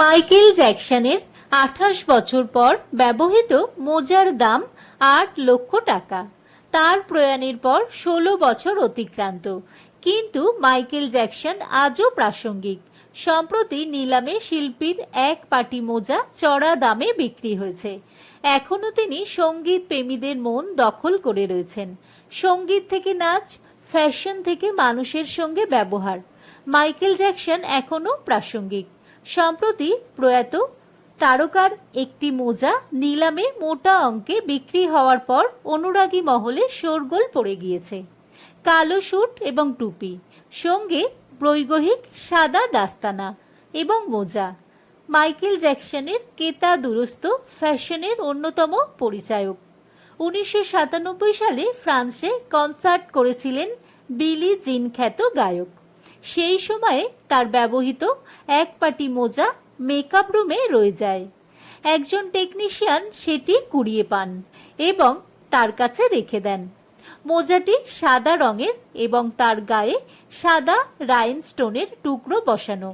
Michael জ্যাকসনের আঠাশ বছর পর ব্যবহৃত মোজার দাম আট লক্ষ টাকা। তার প্রয়াণের পর ষোলো বছর অতিক্রান্ত। কিন্তু মাইকেল জ্যাকসন আজও প্রাসঙ্গিক। সম্প্রতি নিলামে শিল্পীর এক পাটি মোজা চড়া দামে বিক্রি হয়েছে। এখনও তিনি সংগীত প্রেমীদের মন দখল করে রয়েছেন। সংগীত থেকে নাচ, ফ্যাশন থেকে মানুষের সঙ্গে ব্যবহার। মাইকেল জ্যাকসন এখনও প্রাসঙ্গিক। সম্প্রতি প্রয়াত তারকার একটি মোজা নিলামে মোটা অঙ্কে বিক্রি হওয়ার পর অনুরাগী মহলে শোরগোল পড়ে গিয়েছে। কালো স্যুট এবং টুপি, সঙ্গে বৈগহিক সাদা দাস্তানা এবং মোজা। মাইকেল জ্যাকসনের কেতা দুরস্ত ফ্যাশনের অন্যতম পরিচায়ক। উনিশশো সাতানব্বই সালে ফ্রান্সে কনসার্ট করেছিলেন বিলি জিন খ্যাত গায়ক। সেই সময়ে তার ব্যবহৃত এক পাটি মোজা মেকআপ রুমে রয়ে যায়। একজন টেকনিশিয়ান সেটি কুড়িয়ে পান এবং তার কাছে রেখে দেন। মোজাটি সাদা রঙের এবং তার গায়ে সাদা রাইনস্টোনের টুকরো বসানো।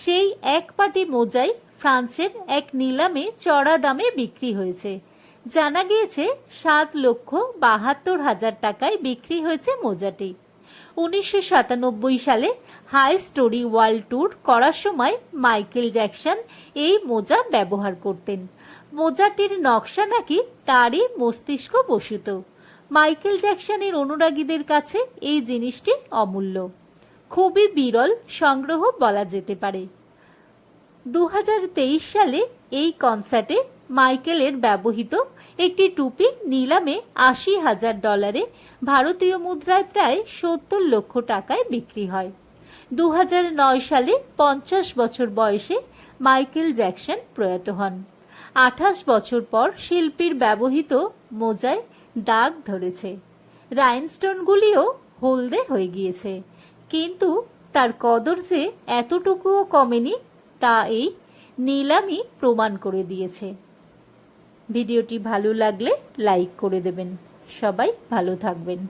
সেই এক পাটি মোজাই ফ্রান্সের এক নিলামে চড়া দামে বিক্রি হয়েছে। জানা গিয়েছে, সাত লক্ষ বাহাত্তর হাজার টাকায় বিক্রি হয়েছে মোজাটি। উনিশশো সাতানব্বই সালে হাই স্টোরি ওয়ার্ল্ড ট্যুর করার সময় মাইকেল জ্যাকসন এই মোজা ব্যবহার করতেন। মোজাটির নকশা নাকি তারই মস্তিষ্ক বসিত। মাইকেল জ্যাকসনের অনুরাগীদের কাছে এই জিনিসটি অমূল্য। খুবই বিরল সংগ্রহ বলা যেতে পারে। দু হাজার তেইশ সালে এই কনসার্টে মাইকেলের ব্যবহৃত একটি টুপি নিলামে আশি হাজার ডলারে ভারতীয় মুদ্রায় প্রায় সত্তর লক্ষ টাকায় বিক্রি হয়। দু হাজার নয় সালে পঞ্চাশ বছর বয়সে মাইকেল জ্যাকসন প্রয়াত হন। আঠাশ বছর পর শিল্পীর ব্যবহৃত মোজায় দাগ ধরেছে। রাইনস্টোনগুলিও হলদে হয়ে গিয়েছে। কিন্তু তার কদর যে এতটুকুও কমেনি, তা এই নিলামই প্রমাণ করে দিয়েছে। ভিডিওটি ভালো লাগলে লাইক করে দেবেন। সবাই ভালো থাকবেন।